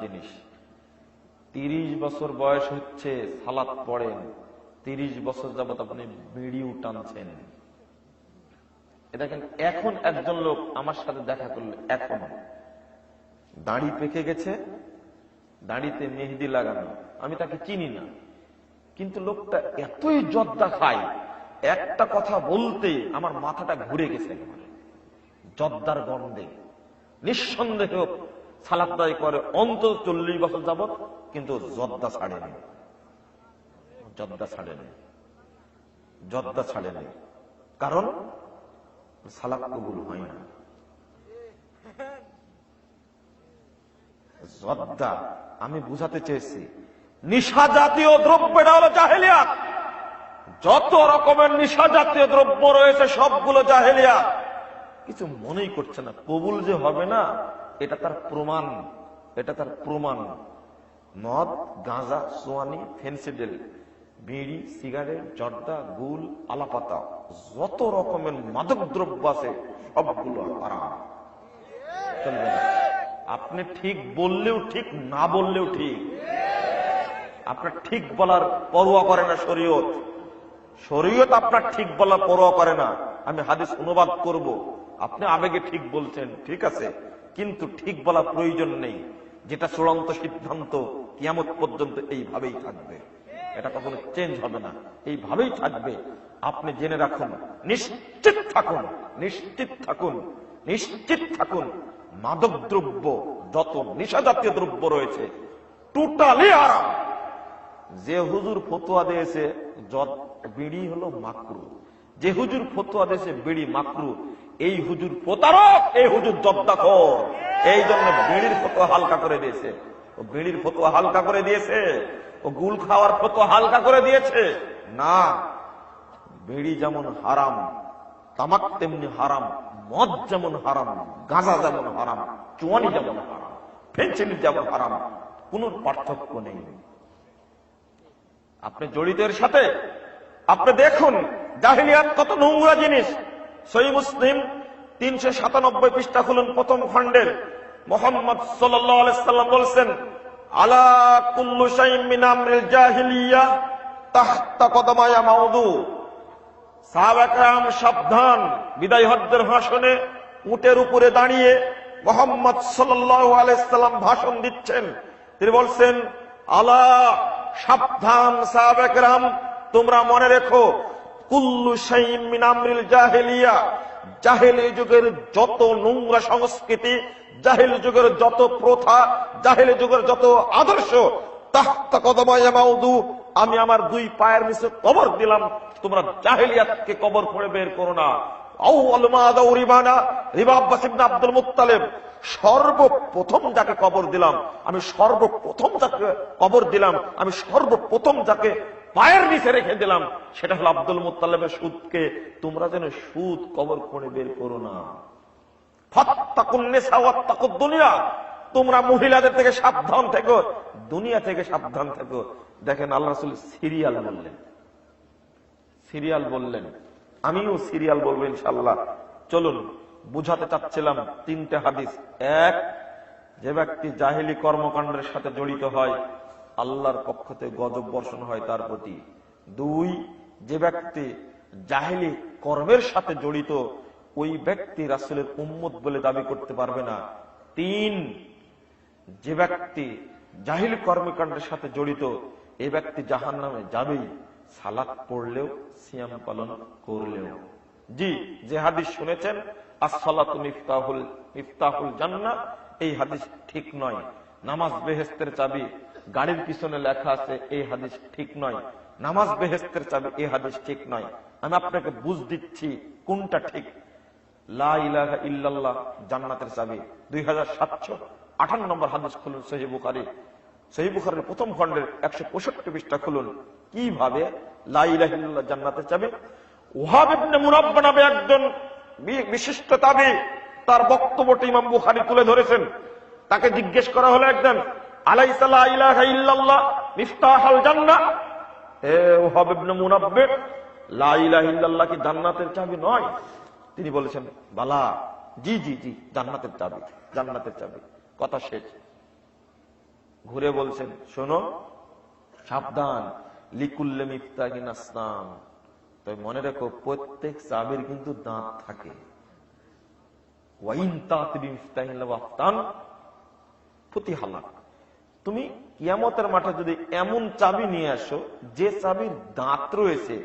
জিনিস। তিরিশ বছর বয়স হচ্ছে, সালাত পড়েন। তিরিশ বছর যাবত আপনি বিড়িও টানছেন দেখেন, এখন একজন লোক আমার সাথে দেখা করল, এখন। দাড়ি পেকে গেছে, দাড়িতে মেহেদি লাগানো। আমি তাকে চিনি না। কিন্তু লোকটা এতই জর্দা খায়, একটা কথা বলতে আমার মাথাটা ঘুরে গেছে জর্দার গন্ধে। নিঃসন্দেহ সালাদাই করে অন্তত চল্লিশ বছর যাবত কিন্তু জর্দা ছাড়েনি। জর্দা ছাড়েনি। জর্দা ছাড়েনি। কারণ সালাদ কবুল হয় না। জর্দা আমি বুঝাতে চেয়েছি, নিশা জাতীয় দ্রব্যটা হলো জাহেলিয়াত। যত রকমের নিশা জাতীয় দ্রব্য রয়েছে, সবগুলো জাহেলিয়া কিছু মনেই করছে না, কবুল যে হবে না এটা তার প্রমাণ, এটা তার প্রমাণ। মদ, গাঁজা, সোয়ানি, ফেন্সিডেল, বিড়ি, সিগারেট, জর্দা, গুল, আলাপাতা, যত রকমের মাদক দ্রব্য আছে, সবগুলো আপনি ঠিক বললেও ঠিক, না বললেও ঠিক। আপনার ঠিক বলার পরোয়া করে না শরীয়ত। শরীয়ত আপনার ঠিক বলার পরোয়া করে না। আমি হাদিস অনুবাদ করব। আপনি আবেগে ঠিক বলছেন, ঠিক আছে। কিন্তু ঠিক বলার প্রয়োজন নেই, যেটা চূড়ান্ত সিদ্ধান্ত কিয়ামত পর্যন্ত এইভাবেই থাকবে। এটা কখনো চেঞ্জ হবে না। এইভাবেই থাকবে। আপনি জেনে রাখুন, নিশ্চিত থাকুন নিশ্চিত থাকুন নিশ্চিত থাকুন মাদক দ্রব্য যত নিশা জাতীয় দ্রব্য রয়েছে টোটালি আরাম যে হুজুর ফতোয়া দিয়েছে, যত- বিড়ি হলো মাকরু। যে হুজুর ফতোয়া দিয়েছে, বিড়ি, মাকরু, এই হুজুর প্রতারক, এই হুজুর জব্দাখর। এই জন্য বিড়ির ফতোয়া হালকা করে দিয়েছে। ও বিড়ির ফতোয়া হালকা করে দিয়েছে, ও গুল খাওয়ার ফতোয়া হালকা করে দিয়েছে। না, বিড়ি যেমন হারাম, তামাক তেমনি হারাম, মদ যেমন হারাম, গাঁজা যেমন হারাম চুয়ানি যেমন হারাম ফেন্সিলিন যেমন হারাম, কোন পার্থক্য নেই। আপনি জড়িতের সাথে আপনি দেখুন, জাহিলিয়াত কত নোংরা জিনিস। সই মুসলিম তিনশো সাতানব্বই পৃষ্ঠা খুলুন প্রথম খণ্ডের। মোহাম্মদ সাল্লাম বলছেন, আলা কুল্লু জাহিলিয়া মাউদু। সাবধান ভাষণে উপরে দাঁড়িয়ে ভাষণ দিচ্ছেন। তিনি বলছেন, আলা সাবধান সাহাবাকরাম তোমরা মনে রেখো, কুল্লু মিন জাহেলিয়া। জাহেলি যুগের যত নোংরা সংস্কৃতি, জাহেল যুগের যত প্রথা, জাহেলি যুগের যত আদর্শ আমি আমার দুই পায়ের নিচে কবর দিলাম। তোমরা জাহেলিয়াতকে কবর করে বের করো না। আব্দুল মুত্তালিব, সর্বপ্রথম যাকে কবর দিলাম, আমি সর্বপ্রথম যাকে কবর দিলাম, আমি সর্বপ্রথম যাকে পায়ের নিচে রেখে দিলাম। সেটা হলো আব্দুল মুত্তালিবের সুদকে তোমরা যেন সুদ কবর করে বের করো না। তোমরা মহিলাদের থেকে সাবধান দুনিয়া থেকে সাবধান দেখেন আল্লাহ সিরিয়াল বললেন। সিরিয়াল বললেন। আমিও সিরিয়াল বলব ইনশাল্লাহ চলুন, বুঝাতে চাচ্ছিলাম তিনটে হাদিস। এক, যে ব্যক্তি জাহিলি কর্মকাণ্ডের সাথে জড়িত হয় আল্লাহর পক্ষ থেকে গজব বর্ষণ হয় তার প্রতি। দুই, যে ব্যক্তি জাহিলি কর্মের সাথে জড়িত, ওই ব্যক্তি রাসুলের উম্মত বলে দাবি করতে পারবে না। তিন, যে ব্যক্তি জাহিল কর্মকাণ্ডের সাথে জড়িত এই ব্যক্তি জাহান নামে যাবেই, সালাত পড়লেও, সিয়াম পালন করলেও। জি, যে হাদিস শুনেছেন, আসসালাত মিফতাহুল জান্না এই হাদিস ঠিক নয়। নামাজ বেহেস্তের চাবি গাড়ির পিছনে লেখা আছে, এই হাদিস ঠিক নয়। নামাজ বেহেস্তের চাবি, এই হাদিস ঠিক নয়। আমি আপনাকে বুঝ দিচ্ছি কোনটা ঠিক। জান্নাতের চাবি। দুই হাজার সাতশো আঠান্ন নম্বর হাদিস খুলুন সহি বুখারি। সহি বুখারের প্রথম খণ্ডের একশো পঁয়ষট্টি পৃষ্ঠা খুলুন। কীভাবে লা জান্নাতের চাবি? মুরাব্বা নামে একজন বিশিষ্ট তাবি, তার বক্তব্যটি ইমাম বুখারী তুলে ধরেছেন। তাকে জিজ্ঞেস করা হলো একজন জান্নাতের চাবি নয়? তিনি বলেছেন, বালা, জি জি জি, জান্নাতের চাবি জান্নাতের চাবি। কথা শেষ। ঘুরে বলছেন, শোনো, সাবধান, লিকুল্লে মিফতাহিন তবে মনে রেখো, প্রত্যেক চাবির কিন্তু দাঁত থাকে। ওয়াইন তাঁতবি মিফতাহিন ওয়াফতান প্রতি হালাক তুমি কিয়ামতের মাঠে যদি এমন চাবি নিয়ে আসো, যে চাবির দাঁত রয়েছে,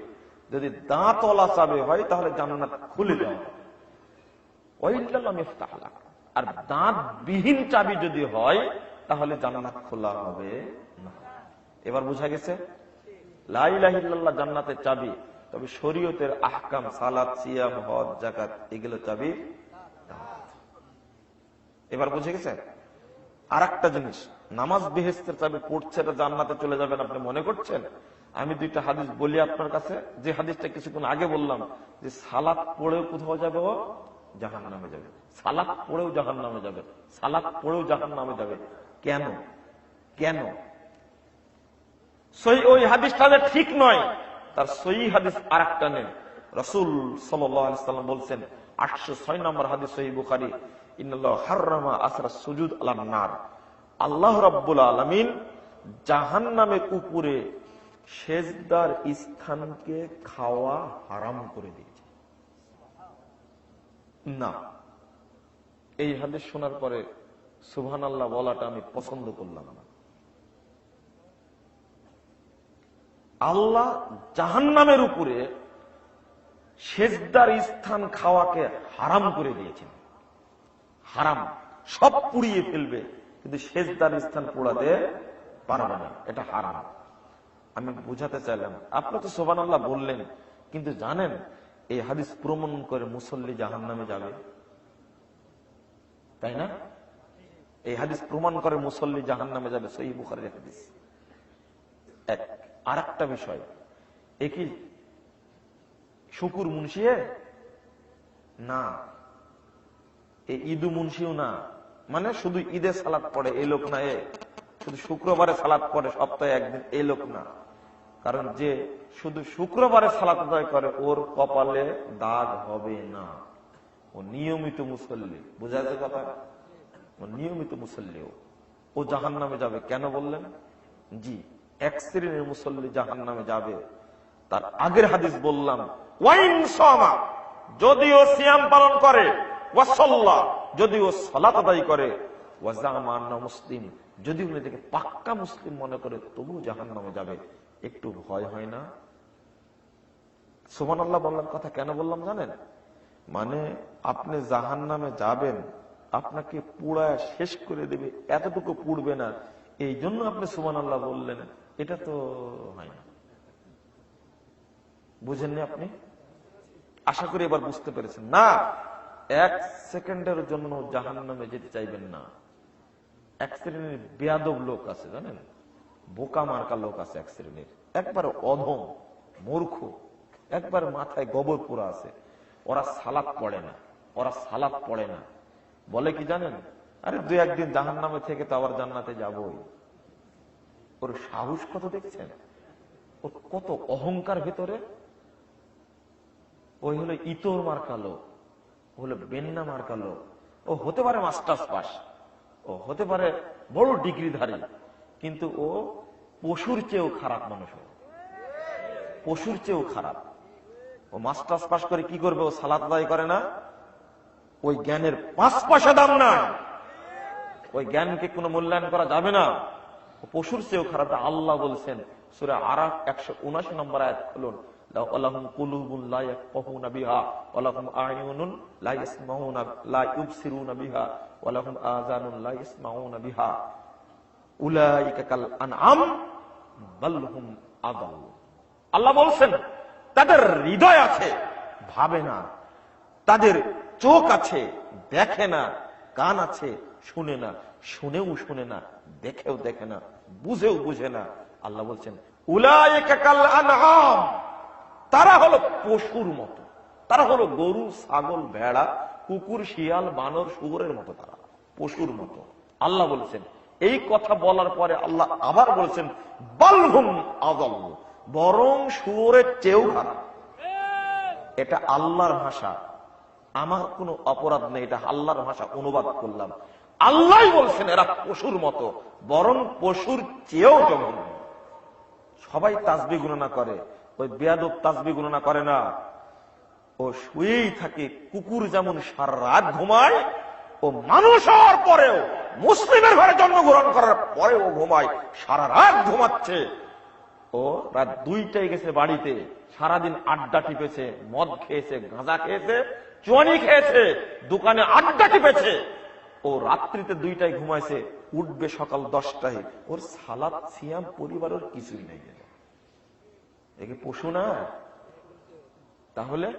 যদি দাঁতওয়ালা চাবি হয়, তাহলে জান্নাত খুলে দেওয়া। আর দাঁত বিহীন চাবি যদি হয়, তাহলে জান্নাত খোলা হবে না। এবার বোঝা গেছে? লাইলাহিল্লাহ জান্নাতের চাবি। তবে শরীয়তের আহকাম, সালাদ, সিয়াম, হজ জাকাত এগুলো চাবি এবার বুঝে গেছে? আর একটা জিনিস, নামাজ বেহেস্তের চাবি পড়ছে এটা জান্নাতে চলে যাবেন আপনি মনে করছেন? আমি দুইটা হাদিস বলি আপনার কাছে, যে হাদিসটা কিছুক্ষণ আগে বললাম, যে সালাত পড়েও কোথাও যাবে ও? জাহান নামে যাবে। সালাত পড়েও জাহান নামে যাবে। সালাত পড়েও জাহান নামে যাবে। কেন? কেন? সই ওই হাদিসটা যে ঠিক নয়, তার সই হাদিস আর একটা নেই। রসুল সাল্লাম বলছেন, আটশো ছয় নম্বর হাদিস সহি বুখারি। আল্লাহ রাব্বুল আলামিন জাহান নামের উপরে সেজদার স্থানকে খাওয়া হারাম করে দিয়েছে। না। এই হাদিস শোনার পরে সুবহান আল্লাহ বলাটা আমি পছন্দ করলাম না। আল্লাহ জাহান্নামের উপরে সেজদার স্থান খাওয়াকে হারাম করে দিয়েছেন। হারাম। সব পুড়িয়ে ফেলবে। কিন্তু সেজদার স্থান পোড়াতে পারবে না। এটা হারাম। আমি বুঝাতে চাইলাম। আপনি তো সোবান আল্লাহ বললেন। কিন্তু জানেন, এই হাদিস প্রমাণ করে মুসল্লি জাহান নামে যাবে। তাই না? এই হাদিস প্রমাণ করে মুসল্লি জাহান নামে যাবে। সহি বুখারের হাদিস। এক। আর একটা বিষয় একই শুকুর মুন্সিয়ে? না। এই ঈদু মুন্সিও না। মানে শুধু ঈদে সালাদ পড়ে, এই লোক না এ। শুধু শুক্রবারে সালাদ পড়ে, সপ্তাহে একদিন, এই লোক না। কারণ যে শুধু শুক্রবারে সালাত আদায় করে, ওর কপালে দাগ হবে না। ও নিয়মিত মুসল্লি। বোঝা যাচ্ছে কথা? ও নিয়মিত মুসল্লি ও। জাহান নামে যাবে, কেন বললেন? জি, এক শ্রেণির মুসল্লি জাহান নামে যাবে। তার আগের হাদিস বললাম, ওয়াইন সমা যদিও সিয়াম পালন করে সালাত আদায় করে। মুসলিম যদি উনি থেকে পাক্কা মুসলিম মনে করে তবু জাহান নামে যাবে। একটু ভয় হয় না? সুমান আল্লাহ বললাম কথা কেন বললাম জানেন? মানে আপনি জাহান নামে যাবেন, আপনাকে পুড়ায় শেষ করে দেবে, এতটুকু পুড়বে না। এই জন্য আপনি সুমান আল্লাহ বললেন, এটা তো হয় না। বুঝেননি আপনি? আশা করি এবার বুঝতে পেরেছেন। না এক সেকেন্ডের জন্য জাহান নামে যেতে চাইবেন না। এক শ্রেণির বেয়াদব লোক আছে, জানেন? বোকা মার্কা লোক আছে এক শ্রেণির। একবার অধম, মূর্খ, একবার মাথায় গোবর পুরা আছে। ওরা সালাদ পড়ে না, ওরা সালাদ পড়ে না। বলে কি জানেন? আরে দু একদিন জাহান নামে থেকে তো আবার জান্নাতে যাবই। ওর সাহস কত দেখছেন? ওর কত অহংকার ভেতরে? ওই হলো ইতর মার্কালো হলো বেন্না মার্কালো ও হতে পারে মাস্টার্স পাস। ও হতে পারে বড় ডিগ্রিধারী। কিন্তু ও পশুর চেয়েও খারাপ মানুষ পশুর চেয়েও খারাপ। ও মাস্টার্স পাস করে কি করবে? ও সালাত আদায় করে না। ওই জ্ঞানের পাঁচ পয়সা দাম না ওই জ্ঞানকে কোনো মূল্যায়ন করা যাবে না। পশুর চেয়েও খারাপ। আল্লাহ বলছেন, সুরে আর একশো উনাশি নম্বর আয়াত খুলুন। আল্লাহ বলছেন, তাদের হৃদয় আছে, ভাবে না। তাদের চোখ আছে, দেখে না। কান আছে, শুনে না। শুনেও শুনে না, দেখেও দেখে না, বুঝেও বুঝে না। আল্লাহ বলছেন, উলাইকা কাল আনআম। তারা হলো পশুর মতো। তারা হলো গরু, ছাগল, ভেড়া, কুকুর, শিয়াল, বানর, শুয়োরের মতো তারা। পশুর মতো। আল্লাহ বলছেন, এই কথা বলার পরে আল্লাহ আবার বলছেন, বালহুম আদল বরং শুয়োরের চেয়েও খারাপ। এটা আল্লাহর ভাষা। আমার কোনো অপরাধ নেই, এটা আল্লাহর ভাষা অনুবাদ করলাম। আল্লাহ বলছেন, এরা পশুর মতো, বরং পশুর চেয়েও জঘন্য। সবাই তাসবি গণনা করে। ওই বেয়াদব তাসবি গণনা করে না। ও শুয়েই থাকে, কুকুর যেমন সারা রাত ঘুমায়, ও মানুষ হওয়ার পরেও, মুসলিমের ঘরে জন্মগ্রহণ করার পরেও ঘুমায়, সারা রাত ঘুমাচ্ছে। ও রাত দুইটায় গেছে বাড়িতে, সারাদিন আড্ডা টিপেছে, মদ খেয়েছে, গাঁজা খেয়েছে চুয়ানি খেয়েছে, দোকানে আড্ডা টিপেছে। ও রাত্রিতে দুইটায় ঘুমাইছে, উঠবে সকাল দশটায়। ওর সালাদ, সিয়াম, পরিবারের কিছুই নেই একে পশু না। তাহলে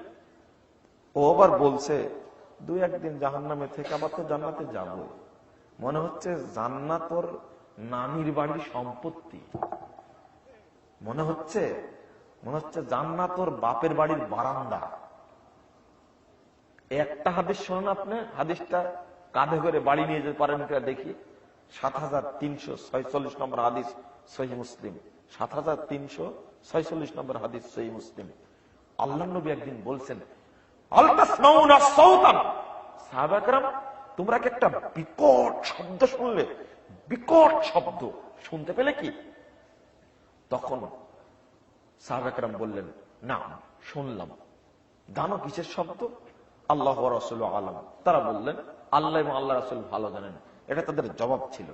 ও আবার বলছে, দুই একদিন জাহান নামে থেকে আবার তো জান্নাতে যাব মনে হচ্ছে জান্নাত ওর নানির বাড়ির সম্পত্তি। মনে হচ্ছে মনে হচ্ছে জান্নাত ওর বাপের বাড়ির বারান্দা। একটা হাদিস শোনেন আপনি, হাদিসটা কাঁধে করে বাড়ি নিয়ে যেতে পারেন দেখি। সাত হাজার তিনশো ছয়চল্লিশ নম্বর হাদিস সহি মুসলিম। সাত হাজার তিনশো ছয়চল্লিশ নম্বর হাদিস সহি মুসলিম। আল্লাহ নবী একদিন বলছেন তোমরা কি একটা বিকট শব্দ শুনলে? বিকট শব্দ। শুনতে পেলে কি? তখন বললেন, না, শুনলাম। জানো কিসের শব্দ? আল্লাহ রসুল আলম। তারা বললেন, আল্লাহ এবং আল্লাহ রসুল ভালো জানেন। এটা তাদের জবাব ছিল।